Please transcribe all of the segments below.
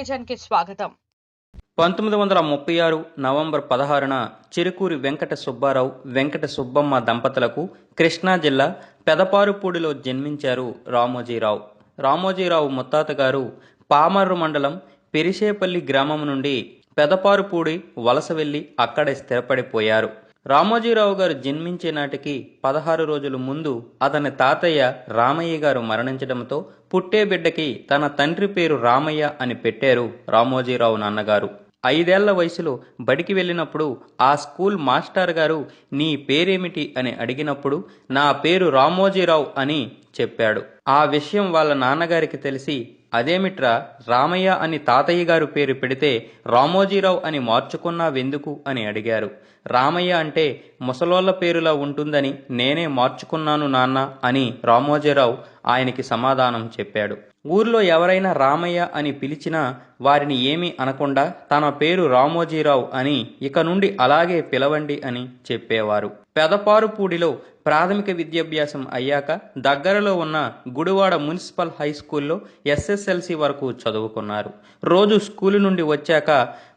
టెలివిజన్కి స్వాగతం. పంతొమ్మిది వందల ముప్పై ఆరు నవంబర్ పదహారున చిరుకూరి వెంకట సుబ్బారావు వెంకట సుబ్బమ్మ దంపతులకు కృష్ణా జిల్లా పెదపారుపూడిలో జన్మించారు రామోజీరావు. రామోజీరావు ముత్తాత గారు పామర్రు మండలం పెరిసేపల్లి గ్రామం నుండి పెదపారుపూడి వలస వెళ్ళి అక్కడే స్థిరపడిపోయారు. రామోజీరావు గారు జన్మించే నాటికి పదహారు రోజుల ముందు అతని తాతయ్య రామయ్య గారు మరణించడంతో పుట్టే బిడ్డకి తన తండ్రి పేరు రామయ్య అని పెట్టారు రామోజీరావు నాన్నగారు. ఐదేళ్ళ వయసులో బడికి వెళ్ళినప్పుడు ఆ స్కూల్ మాస్టర్ గారు నీ పేరేమిటి? అని అడిగినప్పుడు నా పేరు రామోజీరావు అని చెప్పాడు. ఆ విషయం వాళ్ళ నాన్నగారికి తెలిసి అదేమిట్రా రామయ్య అని తాతయ్య గారు పేరు పెడితే రామోజీరావు అని మార్చుకున్నావెందుకు అని అడిగారు. రామయ్య అంటే ముసలోళ్ళ పేరులా ఉంటుందని నేనే మార్చుకున్నాను నాన్న అని రామోజీరావు ఆయనకి సమాధానం చెప్పాడు. ఊర్లో ఎవరైనా రామయ్య అని పిలిచినా వారిని ఏమీ అనకుండా తన పేరు రామోజీరావు అని ఇక నుండి అలాగే పిలవండి అని చెప్పేవారు. పెదపారుపూడిలో ప్రాథమిక విద్యాభ్యాసం అయ్యాక దగ్గరలో ఉన్న గుడివాడ మున్సిపల్ హై స్కూల్లో ఎస్ఎస్ఎల్సి వరకు చదువుకున్నారు. రోజు స్కూలు నుండి వచ్చాక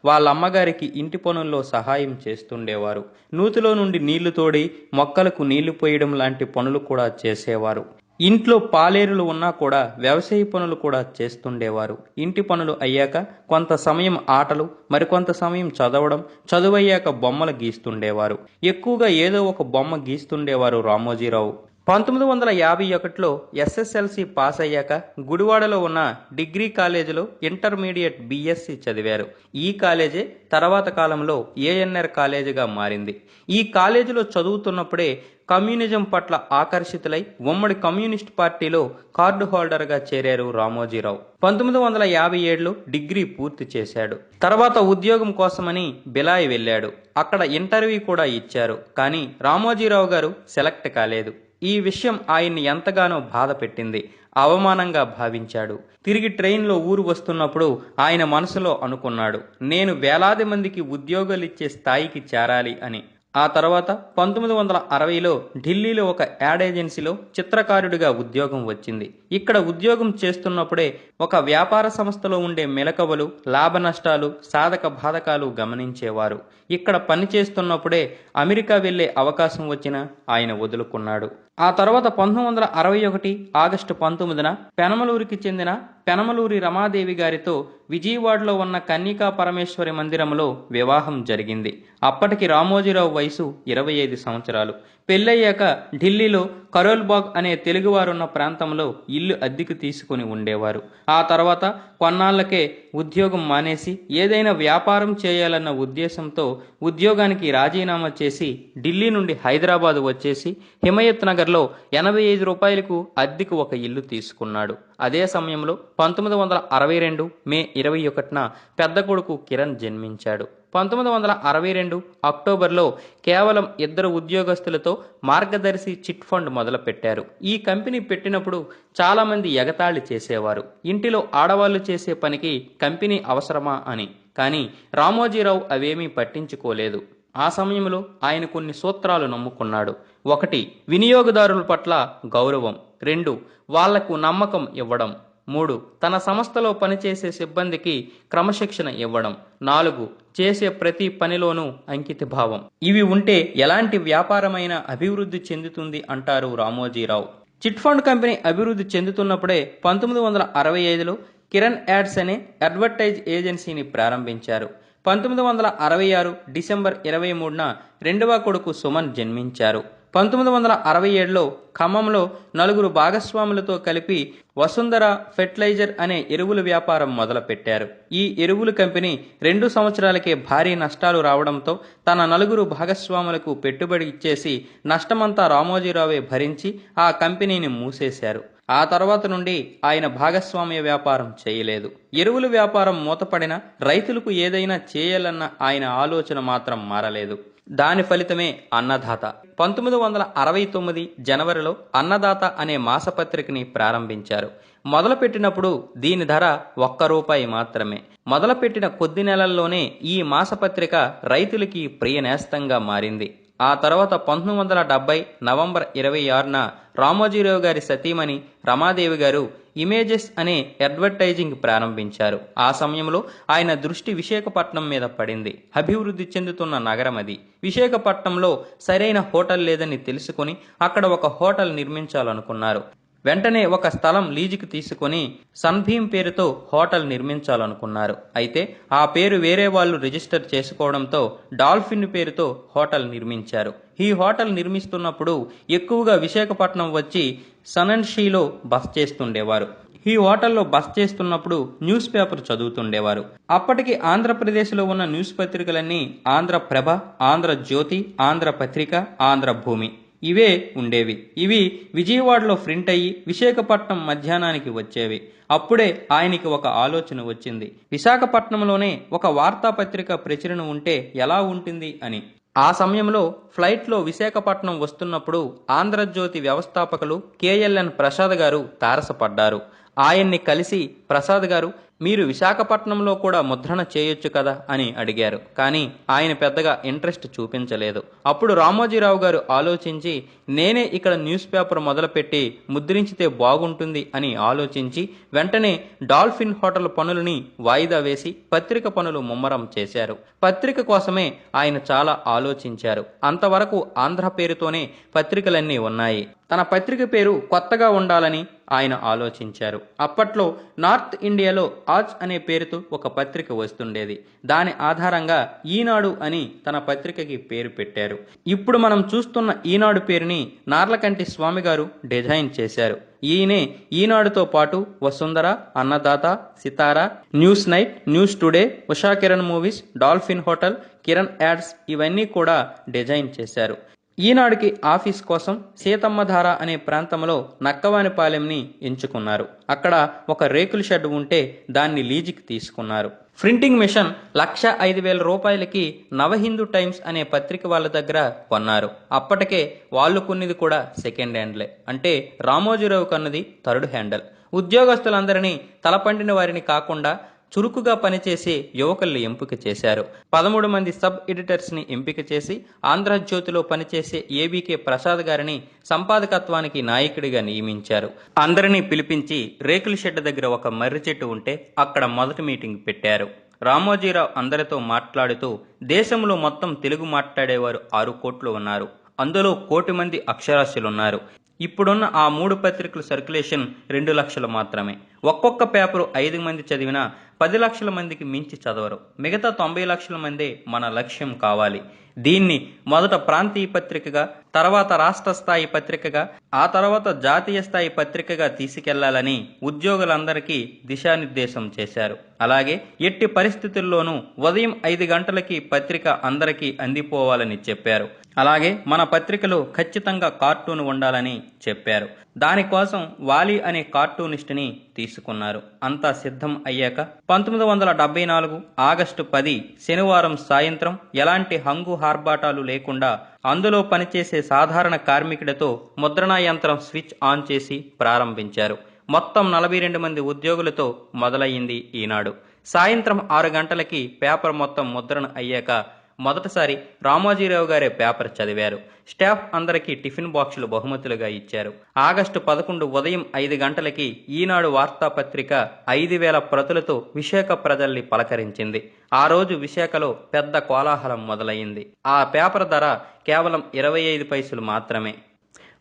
వాళ్ళ అమ్మగారికి ఇంటి పనుల్లో సహాయం చేస్తుండేవారు. నూతిలో నుండి నీళ్ళు తోడి మొక్కలకు నీళ్ళు పోయడం లాంటి పనులు కూడా చేసేవారు. ఇంట్లో పాలేరులు ఉన్నా కూడా వ్యవసాయ పనులు కూడా చేస్తుండేవారు. ఇంటి పనులు అయ్యాక కొంత సమయం ఆటలు మరికొంత సమయం చదవడం చదువయ్యాక బొమ్మలు గీస్తుండేవారు. ఎక్కువగా ఏదో ఒక బొమ్మ గీస్తుండేవారు రామోజీరావు. పంతొమ్మిది వందల యాభై ఒకటిలో ఎస్ఎస్ఎల్సి పాస్ అయ్యాక గుడివాడలో ఉన్న డిగ్రీ కాలేజీలో ఇంటర్మీడియట్ బీఎస్సీ చదివారు. ఈ కాలేజే తర్వాత కాలంలో ఏఎన్ఆర్ కాలేజీగా మారింది. ఈ కాలేజీలో చదువుతున్నప్పుడే కమ్యూనిజం పట్ల ఆకర్షితులై ఉమ్మడి కమ్యూనిస్ట్ పార్టీలో కార్డు హోల్డర్గా చేరారు రామోజీరావు. పంతొమ్మిది వందల యాభై ఏడులో డిగ్రీ పూర్తి చేశాడు. తర్వాత ఉద్యోగం కోసమని బిలాయి వెళ్ళాడు. అక్కడ ఇంటర్వ్యూ కూడా ఇచ్చారు. కానీ రామోజీరావు గారు సెలెక్ట్ కాలేదు. ఈ విషయం ఆయన్ని ఎంతగానో బాధ పెట్టింది. అవమానంగా భావించాడు. తిరిగి ట్రైన్లో ఊరు వస్తున్నప్పుడు ఆయన మనసులో అనుకున్నాడు. నేను వేలాది మందికి ఉద్యోగాలు ఇచ్చే స్థాయికి చేరాలి అని. ఆ తర్వాత పంతొమ్మిది వందల అరవైలో ఢిల్లీలో ఒక యాడ్ ఏజెన్సీలో చిత్రకారుడిగా ఉద్యోగం వచ్చింది. ఇక్కడ ఉద్యోగం చేస్తున్నప్పుడే ఒక వ్యాపార సంస్థలో ఉండే మెలకువలు లాభ నష్టాలు సాధక బాధకాలు గమనించేవారు. ఇక్కడ పని చేస్తున్నప్పుడే అమెరికా వెళ్ళే అవకాశం వచ్చినా ఆయన వదులుకున్నాడు. ఆ తర్వాత పంతొమ్మిది వందల అరవై ఒకటి ఆగస్టు పంతొమ్మిదిన పెనమలూరికి చెందిన పెనమలూరి రమాదేవి గారితో విజయవాడలో ఉన్న కన్యకా పరమేశ్వరి మందిరంలో వివాహం జరిగింది. అప్పటికి రామోజీరావు వయసు ఇరవై ఐదు సంవత్సరాలు. పెళ్ళయ్యాక ఢిల్లీలో కరోల్బాగ్ అనే తెలుగువారున్న ప్రాంతంలో ఇల్లు అద్దెకు తీసుకుని ఉండేవారు. ఆ తర్వాత కొన్నాళ్ళకే ఉద్యోగం మానేసి ఏదైనా వ్యాపారం చేయాలన్న ఉద్దేశంతో ఉద్యోగానికి రాజీనామా చేసి ఢిల్లీ నుండి హైదరాబాద్ వచ్చేసి హిమయత్ నగర్లో ఎనభై ఐదు రూపాయలకు అద్దెకు ఒక ఇల్లు తీసుకున్నాడు. అదే సమయంలో పంతొమ్మిది వందల అరవై రెండు మే ఇరవై ఒకటిన పెద్ద కొడుకు కిరణ్ జన్మించాడు. పంతొమ్మిది వందల అరవై రెండు అక్టోబర్లో కేవలం ఇద్దరు ఉద్యోగస్తులతో మార్గదర్శి చిట్ ఫండ్ మొదలుపెట్టారు. ఈ కంపెనీ పెట్టినప్పుడు చాలామంది ఎగతాళి చేసేవారు. ఇంటిలో ఆడవాళ్ళు చేసే పనికి కంపెనీ అవసరమా అని. కానీ రామోజీరావు అవేమీ పట్టించుకోలేదు. ఆ సమయంలో ఆయన కొన్ని సూత్రాలు నమ్ముకున్నాడు. ఒకటి వినియోగదారుల పట్ల గౌరవం. రెండు వాళ్ళకు నమ్మకం ఇవ్వడం. మూడు తన సంస్థలో పనిచేసే సిబ్బందికి క్రమశిక్షణ ఇవ్వడం. నాలుగు చేసే ప్రతి పనిలోనూ అంకిత భావం ఇవి ఉంటే ఎలాంటి వ్యాపారమైన అభివృద్ధి చెందుతుంది అంటారు రామోజీరావు. చిట్ ఫండ్ కంపెనీ అభివృద్ధి చెందుతున్నప్పుడే పంతొమ్మిది వందల అరవై ఐదులో కిరణ్ యాడ్స్ అనే అడ్వర్టైజ్ ఏజెన్సీని ప్రారంభించారు. పంతొమ్మిది వందల అరవై ఆరు డిసెంబర్ ఇరవై మూడున రెండవ కొడుకు సుమన్ జన్మించారు. పంతొమ్మిది వందల అరవై ఏడులో ఖమ్మంలో నలుగురు భాగస్వాములతో కలిపి వసుంధర ఫెర్టిలైజర్ అనే ఎరువుల వ్యాపారం మొదలుపెట్టారు. ఈ ఎరువుల కంపెనీ రెండు సంవత్సరాలకే భారీ నష్టాలు రావడంతో తన నలుగురు భాగస్వాములకు పెట్టుబడి ఇచ్చేసి నష్టమంతా రామోజీరావే భరించి ఆ కంపెనీని మూసేశారు. ఆ తర్వాత నుండి ఆయన భాగస్వామ్య వ్యాపారం చేయలేదు. ఎరువుల వ్యాపారం మూతపడిన రైతులకు ఏదైనా చేయాలన్న ఆయన ఆలోచన మాత్రం మారలేదు. దాని ఫలితమే అన్నదాత. పంతొమ్మిది వందల అరవై తొమ్మిది జనవరిలో అన్నదాత అనే మాసపత్రికని ప్రారంభించారు. మొదలుపెట్టినప్పుడు దీని ధర ఒక్క రూపాయి మాత్రమే. మొదలుపెట్టిన కొద్ది నెలల్లోనే ఈ మాసపత్రిక రైతులకి ప్రియ నేస్తంగా మారింది. ఆ తర్వాత పంతొమ్మిది వందల డెబ్బై నవంబర్ ఇరవై ఆరున రామోజీరావు గారి సతీమణి రమాదేవి గారు ఇమేజెస్ అనే అడ్వర్టైజింగ్ ప్రారంభించారు. ఆ సమయంలో ఆయన దృష్టి విశాఖపట్నం మీద పడింది. అభివృద్ధి చెందుతున్న నగరం అది. విశాఖపట్నంలో సరైన హోటల్ లేదని తెలుసుకుని అక్కడ ఒక హోటల్ నిర్మించాలనుకున్నారు. వెంటనే ఒక స్థలం లీజుకి తీసుకొని సన్భీమ్ పేరుతో హోటల్ నిర్మించాలనుకున్నారు. అయితే ఆ పేరు వేరే వాళ్ళు రిజిస్టర్ చేసుకోవడంతో డాల్ఫిన్ పేరుతో హోటల్ నిర్మించారు. ఈ హోటల్ నిర్మిస్తున్నప్పుడు ఎక్కువగా విశాఖపట్నం వచ్చి సనన్షీలో బస్ చేస్తుండేవారు. ఈ హోటల్లో బస్ చేస్తున్నప్పుడు న్యూస్ పేపర్ చదువుతుండేవారు. అప్పటికి ఆంధ్రప్రదేశ్లో ఉన్న న్యూస్ పత్రికలన్నీ ఆంధ్రప్రభ ఆంధ్ర జ్యోతి ఆంధ్ర పత్రిక ఆంధ్ర భూమి ఇవే ఉండేవి. ఇవి విజయవాడలో ప్రింట్ అయ్యి విశాఖపట్నం మధ్యాహ్నానికి వచ్చేవి. అప్పుడే ఆయనకి ఒక ఆలోచన వచ్చింది. విశాఖపట్నంలోనే ఒక వార్తాపత్రిక ప్రచురణ ఉంటే ఎలా ఉంటుంది అని. ఆ సమయంలో ఫ్లైట్లో విశాఖపట్నం వస్తున్నప్పుడు ఆంధ్రజ్యోతి వ్యవస్థాపకులు కేఎల్ఎన్ ప్రసాద్ గారు తారసపడ్డారు. ఆయన్ని కలిసి ప్రసాద్ గారు మీరు విశాఖపట్నంలో కూడా ముద్రణ చేయొచ్చు కదా అని అడిగారు. కానీ ఆయన పెద్దగా ఇంట్రెస్ట్ చూపించలేదు. అప్పుడు రామోజీరావు గారు ఆలోచించి నేనే ఇక్కడ న్యూస్ పేపర్ మొదలుపెట్టి ముద్రించితే బాగుంటుంది అని ఆలోచించి వెంటనే డాల్ఫిన్ హోటల్ పనులని వాయిదా వేసి పత్రిక పనులు ముమ్మరం చేశారు. పత్రిక కోసమే ఆయన చాలా ఆలోచించారు. అంతవరకు ఆంధ్ర పేరుతోనే పత్రికలన్నీ ఉన్నాయి. తన పత్రిక పేరు కొత్తగా ఉండాలని ఆయన ఆలోచించారు. అప్పట్లో నార్త్ ఇండియాలో ఆజ్ అనే పేరుతో ఒక పత్రిక వస్తుండేది. దాని ఆధారంగా ఈనాడు అని తన పత్రికకి పేరు పెట్టారు. ఇప్పుడు మనం చూస్తున్న ఈనాడు పేరుని నార్లకంటి స్వామి గారు డిజైన్ చేశారు. ఈయనే ఈనాడుతో పాటు Vasundhara Annadata Sitara news night news today Usha Kiran movies Dolphin hotel Kiran ads ఇవన్నీ కూడా డిజైన్ చేశారు. ఈనాడుకి ఆఫీస్ కోసం సీతమ్మధార అనే ప్రాంతంలో నక్కవానిపాలెంని ఎంచుకున్నారు. అక్కడ ఒక రేకుల షెడ్ ఉంటే దాన్ని లీజుకి తీసుకున్నారు. ప్రింటింగ్ మిషన్ లక్ష ఐదు వేల రూపాయలకి నవహిందూ టైమ్స్ అనే పత్రిక వాళ్ళ దగ్గర కొన్నారు. అప్పటికే వాళ్ళు కొన్నది కూడా సెకండ్ హ్యాండ్లే. అంటే రామోజీరావు కన్నది థర్డ్ హ్యాండల్. ఉద్యోగస్తులందరినీ తలపండిన వారిని కాకుండా చురుకుగా పనిచేసే యువకుల్ని ఎంపిక చేశారు. పదమూడు మంది సబ్ ఎడిటర్స్ని ఎంపిక చేసి ఆంధ్రజ్యోతిలో పనిచేసే ఏబీకే ప్రసాద్ గారిని సంపాదకత్వానికి నాయకుడిగా నియమించారు. అందరినీ పిలిపించి రేకుల షెడ్ దగ్గర ఒక మర్రి చెట్టు ఉంటే అక్కడ మొదటి మీటింగ్ పెట్టారు. రామోజీరావు అందరితో మాట్లాడుతూ దేశంలో మొత్తం తెలుగు మాట్లాడేవారు ఆరు కోట్లు ఉన్నారు. అందులో కోటి మంది అక్షరాస్యులున్నారు. ఇప్పుడున్న ఆ మూడు పత్రికల సర్క్యులేషన్ రెండు లక్షలు మాత్రమే. ఒక్కొక్క పేపరు ఐదు మంది చదివినా పది లక్షల మందికి మించి చదవరు. మిగతా తొంభై లక్షల మందే మన లక్ష్యం కావాలి. దీన్ని మొదట ప్రాంతీయ పత్రికగా తర్వాత రాష్ట్ర స్థాయి పత్రికగా ఆ తర్వాత జాతీయ స్థాయి పత్రికగా తీసుకెళ్ళాలని ఉద్యోగులందరికీ దిశానిర్దేశం చేశారు. అలాగే ఎట్టి పరిస్థితుల్లోనూ ఉదయం ఐదు గంటలకి పత్రిక అందరికీ అందిపోవాలని చెప్పారు. అలాగే మన పత్రికలో ఖచ్చితంగా కార్టూన్ ఉండాలని చెప్పారు. దానికోసం వాలి అనే కార్టూనిస్ట్ని తీసుకున్నారు. అంతా సిద్ధం అయ్యాక పంతొమ్మిది వందల డెబ్బై నాలుగు ఆగస్టు పది శనివారం సాయంత్రం ఎలాంటి హంగు హార్బాటాలు లేకుండా అందులో పనిచేసే సాధారణ కార్మికుడితో ముద్రణా యంత్రం స్విచ్ ఆన్ చేసి ప్రారంభించారు. మొత్తం నలభై రెండు మంది ఉద్యోగులతో మొదలయ్యింది ఈనాడు. సాయంత్రం ఆరు గంటలకి పేపర్ మొత్తం ముద్రణ అయ్యాక మొదటిసారి రామోజీరావు గారే పేపర్ చదివారు. స్టాఫ్ అందరికీ టిఫిన్ బాక్సులు బహుమతులుగా ఇచ్చారు. ఆగస్టు పదకొండు ఉదయం ఐదు గంటలకి ఈనాడు వార్తాపత్రిక ఐదు వేల ప్రతులతో విశాఖ ప్రజల్ని పలకరించింది. ఆ రోజు విశాఖలో పెద్ద కోలాహలం మొదలయ్యింది. ఆ పేపర్ ధర కేవలం ఇరవై ఐదు పైసలు మాత్రమే.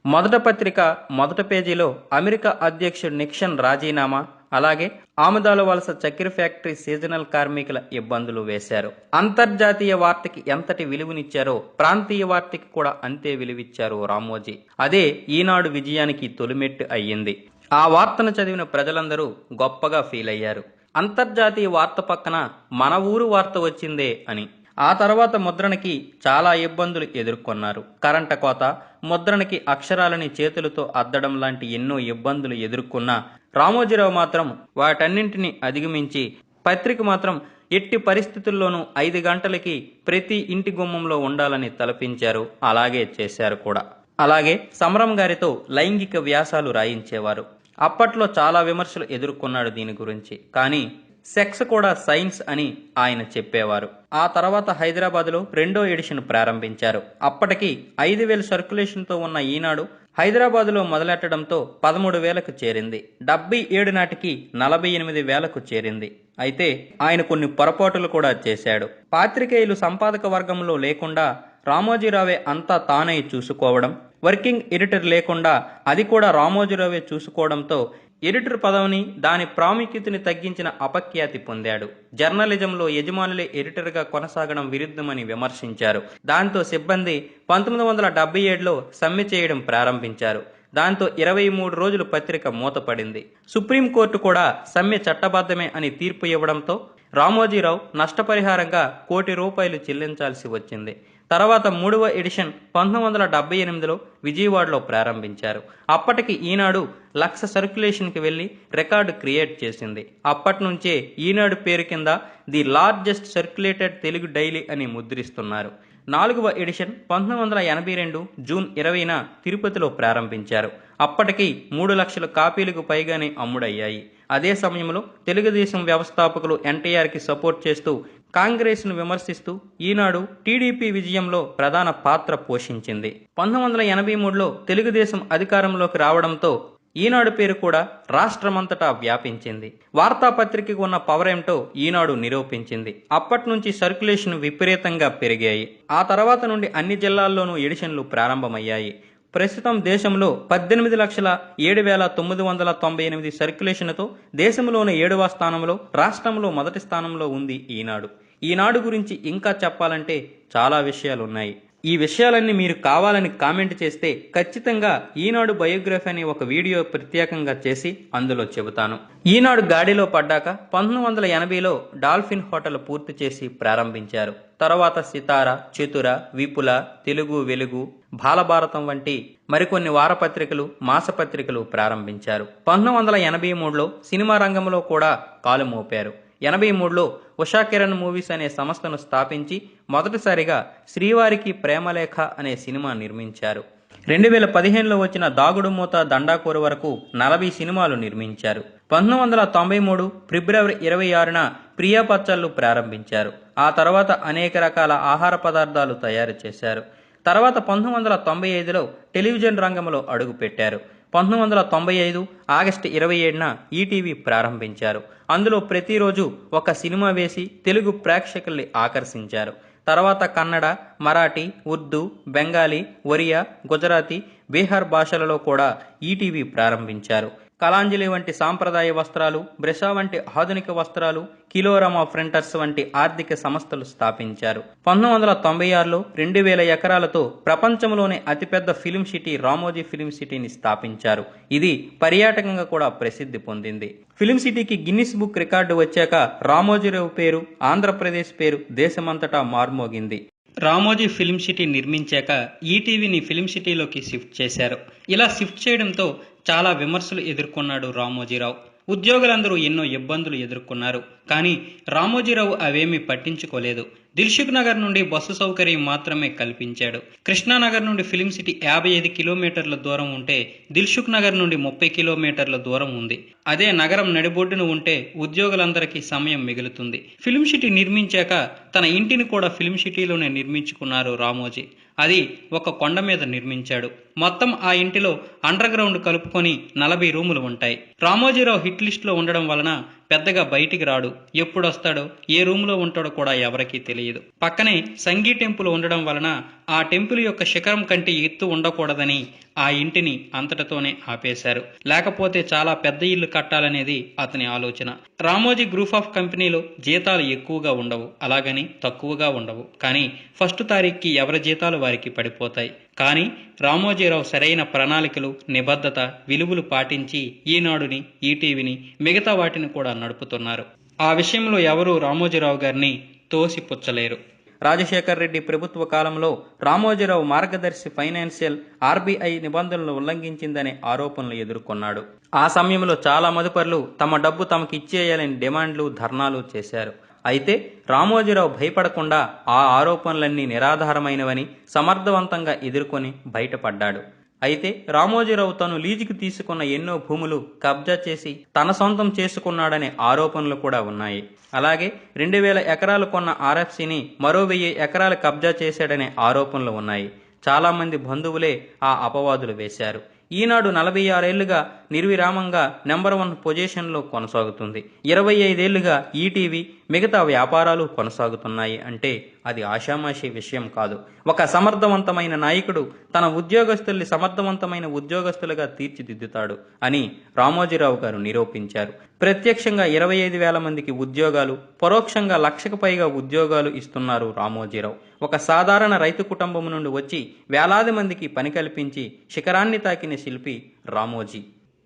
మొదట పత్రిక మొదటి పేజీలో అమెరికా అధ్యక్షుడు నిక్షన్ రాజీనామా అలాగే ఆముదాల వలస చక్కెర ఫ్యాక్టరీ సీజనల్ కార్మికుల ఇబ్బందులు వేశారు. అంతర్జాతీయ వార్తకి ఎంతటి విలువనిచ్చారో ప్రాంతీయ వార్తకి కూడా అంతే విలువిచ్చారు రామోజీ. అదే ఈనాడు విజయానికి తొలిమెట్టు అయ్యింది. ఆ వార్తను చదివిన ప్రజలందరూ గొప్పగా ఫీల్ అయ్యారు అంతర్జాతీయ వార్త పక్కన మన ఊరు వార్త వచ్చిందే అని. ఆ తర్వాత ముద్రణకి చాలా ఇబ్బందులు ఎదుర్కొన్నారు. కరెంట కోత ముద్రణకి అక్షరాలని చేతులతో అద్దడం లాంటి ఎన్నో ఇబ్బందులు ఎదుర్కొన్నా రామోజీరావు మాత్రం వాటన్నింటినీ అధిగమించి పత్రిక మాత్రం ఎట్టి పరిస్థితుల్లోనూ ఐదు గంటలకి ప్రతి ఇంటి గుమ్మంలో ఉండాలని తలపించారు. అలాగే చేశారు కూడా. అలాగే సమరం గారితో లైంగిక వ్యాసాలు రాయించేవారు. అప్పట్లో చాలా విమర్శలు ఎదుర్కొన్నాడు దీని గురించి. కానీ సెక్స్ కూడా సైన్స్ అని ఆయన చెప్పేవారు. ఆ తర్వాత హైదరాబాద్లో రెండో ఎడిషన్ ప్రారంభించారు. అప్పటికి ఐదు వేల సర్క్యులేషన్తో ఉన్న ఈనాడు హైదరాబాదులో మొదలెట్టడంతో పదమూడు వేలకు చేరింది. డెబ్బై ఏడు నాటికి నలభై ఎనిమిది వేలకు చేరింది. అయితే ఆయన కొన్ని పొరపాటులు కూడా చేశాడు. పాత్రికేయులు సంపాదక వర్గంలో లేకుండా రామోజీరావే అంతా తానై చూసుకోవడం వర్కింగ్ ఎడిటర్ లేకుండా అది కూడా రామోజీరావే చూసుకోవడంతో ఎడిటర్ పదవిని దాని ప్రాముఖ్యతని తగ్గించిన అపఖ్యాతి పొందాడు. జర్నలిజంలో యజమానులే ఎడిటర్గా కొనసాగడం విరుద్ధమని విమర్శించారు. దాంతో సిబ్బంది పంతొమ్మిది వందల డెబ్బై ఏడులో సమ్మె చేయడం ప్రారంభించారు. దాంతో ఇరవై మూడు రోజులు పత్రిక మూతపడింది. సుప్రీంకోర్టు కూడా సమ్మె చట్టబద్ధమే అని తీర్పు ఇవ్వడంతో రామోజీరావు నష్టపరిహారంగా కోటి రూపాయలు చెల్లించాల్సి వచ్చింది. తర్వాత మూడవ ఎడిషన్ పంతొమ్మిది వందల డెబ్బై ఎనిమిదిలో విజయవాడలో ప్రారంభించారు. అప్పటికి ఈనాడు లక్ష సర్క్యులేషన్కి వెళ్ళి రికార్డు క్రియేట్ చేసింది. అప్పటి నుంచే ఈనాడు పేరు కింద the largest circulated Telugu daily అని ముద్రిస్తున్నారు. నాలుగవ ఎడిషన్ పంతొమ్మిది వందల ఎనభై రెండు జూన్ ఇరవైన తిరుపతిలో ప్రారంభించారు. అప్పటికి మూడు లక్షల కాపీలకు పైగానే అమ్ముడయ్యాయి. అదే సమయంలో తెలుగుదేశం వ్యవస్థాపకులు ఎన్టీఆర్కి సపోర్ట్ చేస్తూ కాంగ్రెస్ను విమర్శిస్తూ ఈనాడు టీడీపీ విజయంలో ప్రధాన పాత్ర పోషించింది. పంతొమ్మిది వందల ఎనభై మూడులో తెలుగుదేశం అధికారంలోకి రావడంతో ఈనాడు పేరు కూడా రాష్ట్రమంతటా వ్యాపించింది. వార్తాపత్రికకు ఉన్న పవర్ ఏమిటో ఈనాడు నిరూపించింది. అప్పటి నుంచి సర్క్యులేషన్ విపరీతంగా పెరిగాయి. ఆ తర్వాత నుండి అన్ని జిల్లాల్లోనూ ఎడిషన్లు ప్రారంభమయ్యాయి. ప్రస్తుతం దేశంలో పద్దెనిమిది లక్షల ఏడు వేల తొమ్మిది వందల తొంభై ఎనిమిది సర్క్యులేషన్తో దేశంలోని ఏడవ స్థానంలో రాష్ట్రంలో మొదటి స్థానంలో ఉంది ఈనాడు. ఈనాడు గురించి ఇంకా చెప్పాలంటే చాలా విషయాలు ఉన్నాయి ఈ విషయాలన్నీ మీరు కావాలని కామెంట్ చేస్తే ఖచ్చితంగా ఈనాడు బయోగ్రఫీ అనే ఒక వీడియో ప్రత్యేకంగా చేసి అందులో చెబుతాను. ఈనాడు గాడిలో పడ్డాక పంతొమ్మిది వందల ఎనభైలో డాల్ఫిన్ హోటల్ పూర్తి చేసి ప్రారంభించారు. తర్వాత సితార చతుర విపుల తెలుగు వెలుగు బాలభారతం వంటి మరికొన్ని వారపత్రికలు మాసపత్రికలు ప్రారంభించారు. పంతొమ్మిది వందల ఎనభై మూడులో సినిమా రంగంలో కూడా కాలు మోపారు. ఎనభై మూడులో ఉషా కిరణ్ మూవీస్ అనే సంస్థను స్థాపించి మొదటిసారిగా శ్రీవారికి ప్రేమలేఖ అనే సినిమా నిర్మించారు. రెండు వేల పదిహేనులో వచ్చిన దాగుడు మూత దండాకూర వరకు నలభై సినిమాలు నిర్మించారు. పంతొమ్మిది వందల తొంభై మూడు ఫిబ్రవరి ఇరవై ఆరున ప్రియా పచ్చళ్ళు ప్రారంభించారు. ఆ తర్వాత అనేక రకాల ఆహార పదార్థాలు తయారు చేశారు. తర్వాత పంతొమ్మిది వందల తొంభై ఐదులో టెలివిజన్ రంగంలో అడుగుపెట్టారు. పంతొమ్మిది వందల తొంభై ఐదు ఆగస్టు ఇరవై ఏడున ఈటీవీ ప్రారంభించారు. అందులో ప్రతిరోజు ఒక సినిమా వేసి తెలుగు ప్రేక్షకుల్ని ఆకర్షించారు. తర్వాత కన్నడ మరాఠీ ఉర్దూ బెంగాలీ ఒరియా గుజరాతీ బీహార్ భాషలలో కూడా ఈటీవీ ప్రారంభించారు. కలాంజలి వంటి సాంప్రదాయ వస్త్రాలు బ్రెషా వంటి ఆధునిక వస్త్రాలు కిలోరామా ప్రింటర్స్ వంటి ఆర్థిక సంస్థలు స్థాపించారు. పంతొమ్మిది వందల తొంభై ఆరులో రెండు వేల ఎకరాలతో ప్రపంచంలోనే అతిపెద్ద ఫిలిం సిటీ రామోజీ ఫిలిం సిటీని స్థాపించారు. ఇది పర్యాటకంగా కూడా ప్రసిద్ధి పొందింది. ఫిలిం సిటీకి గిన్నిస్ బుక్ రికార్డు వచ్చాక రామోజీరావు పేరు ఆంధ్రప్రదేశ్ పేరు దేశమంతటా మార్మోగింది. రామోజీ ఫిలిం సిటీ నిర్మించాక ఈటీవీని ఫిలిం సిటీలోకి షిఫ్ట్ చేశారు. ఇలా షిఫ్ట్ చేయడంతో చాలా విమర్శలు ఎదుర్కొన్నాడు రామోజీరావు. ఉద్యోగులందరూ ఎన్నో ఇబ్బందులు ఎదుర్కొన్నారు. కానీ రామోజీరావు అవేమీ పట్టించుకోలేదు. దిల్సుఖ్ నగర్ నుండి బస్సు సౌకర్యం మాత్రమే కల్పించాడు. కృష్ణానగర్ నుండి ఫిలిం సిటీ యాభై ఐదు కిలోమీటర్ల దూరం ఉంటే దిల్సుఖ్ నగర్ నుండి ముప్పై కిలోమీటర్ల దూరం ఉంది. అదే నగరం నడిబొడ్డున ఉంటే ఉద్యోగులందరికీ సమయం మిగులుతుంది. ఫిలిం సిటీ నిర్మించాక తన ఇంటిని కూడా ఫిలిం సిటీలోనే నిర్మించుకున్నారు రామోజీ. అది ఒక కొండ మీద నిర్మించాడు. మొత్తం ఆ ఇంటిలో అండర్ గ్రౌండ్ కలుపుకొని నలభై రూములు ఉంటాయి. రామోజీరావు హిట్ లిస్ట్లో ఉండడం వలన పెద్దగా బయటికి రాడు. ఎప్పుడొస్తాడో ఏ రూమ్లో ఉంటాడో కూడా ఎవరికీ తెలియదు. పక్కనే సంగీ టెంపుల్ ఉండడం వలన ఆ టెంపుల్ యొక్క శిఖరం కంటే ఎత్తు ఉండకూడదని ఆ ఇంటిని అంతటితోనే ఆపేశారు. లేకపోతే చాలా పెద్ద ఇల్లు కట్టాలనేది అతని ఆలోచన. రామోజీ గ్రూప్ ఆఫ్ కంపెనీలో జీతాలు ఎక్కువగా ఉండవు. అలాగని తక్కువగా ఉండవు. కానీ ఫస్ట్ తారీఖుకి ఎవరి జీతాలు వారికి పడిపోతాయి. కానీ రామోజీరావు సరైన ప్రణాళికలు నిబద్ధత విలువలు పాటించి ఈనాడుని ఈటీవీని మిగతా వాటిని కూడా నడుపుతున్నారు. ఆ విషయంలో ఎవరూ రామోజీరావు గారిని తోసిపుచ్చలేరు. రాజశేఖర్ రెడ్డి ప్రభుత్వ కాలంలో రామోజీరావు మార్గదర్శి ఫైనాన్షియల్ ఆర్బీఐ నిబంధనలు ఉల్లంఘించిందనే ఆరోపణలు ఎదుర్కొన్నాడు. ఆ సమయంలో చాలా మదుపర్లు తమ డబ్బు తమకు ఇచ్చేయాలని డిమాండ్లు ధర్నాలు చేశారు. అయితే రామోజీరావు భయపడకుండా ఆ ఆరోపణలన్నీ నిరాధారమైనవని సమర్థవంతంగా ఎదుర్కొని బయటపడ్డాడు. అయితే రామోజీరావు తను లీజుకి తీసుకున్న ఎన్నో భూములు కబ్జా చేసి తన సొంతం చేసుకున్నాడనే ఆరోపణలు కూడా ఉన్నాయి. అలాగే రెండు వేల ఎకరాలు కొన్న ఆర్ఎఫ్సిని మరో వెయ్యి ఎకరాలు కబ్జా చేశాడనే ఆరోపణలు ఉన్నాయి. చాలామంది బంధువులే ఆ అపవాదులు వేశారు. ఈనాడు నలభై ఆరేళ్ళుగా నిర్విరామంగా నెంబర్ వన్ పొజిషన్లో కొనసాగుతుంది. ఇరవై ఐదేళ్ళుగా ఈటీవీ మిగతా వ్యాపారాలు కొనసాగుతున్నాయి అంటే అది ఆషామాషి విషయం కాదు. ఒక సమర్థవంతమైన నాయకుడు తన ఉద్యోగస్తుల్ని సమర్థవంతమైన ఉద్యోగస్తులుగా తీర్చిదిద్దుతాడు అని రామోజీరావు గారు నిరూపించారు. ప్రత్యక్షంగా ఇరవై ఐదు వేల మందికి ఉద్యోగాలు పరోక్షంగా లక్షకు పైగా ఉద్యోగాలు ఇస్తున్నారు రామోజీరావు. ఒక సాధారణ రైతు కుటుంబం నుండి వచ్చి వేలాది మందికి పని కల్పించి శిఖరాన్ని తాకిన శిల్పి రామోజీ.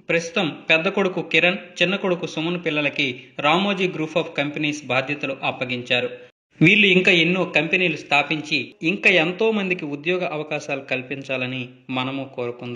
ప్రస్తుతం పెద్ద కొడుకు కిరణ్ చిన్న కొడుకు సుమన్ పిల్లలకి రామోజీ గ్రూప్ ఆఫ్ కంపెనీస్ బాధ్యతలు అప్పగించారు. వీళ్ళు ఇంకా ఎన్నో కంపెనీలు స్థాపించి ఇంకా ఎంతో మందికి ఉద్యోగ అవకాశాలు కల్పించాలని మనము కోరుకుందాం.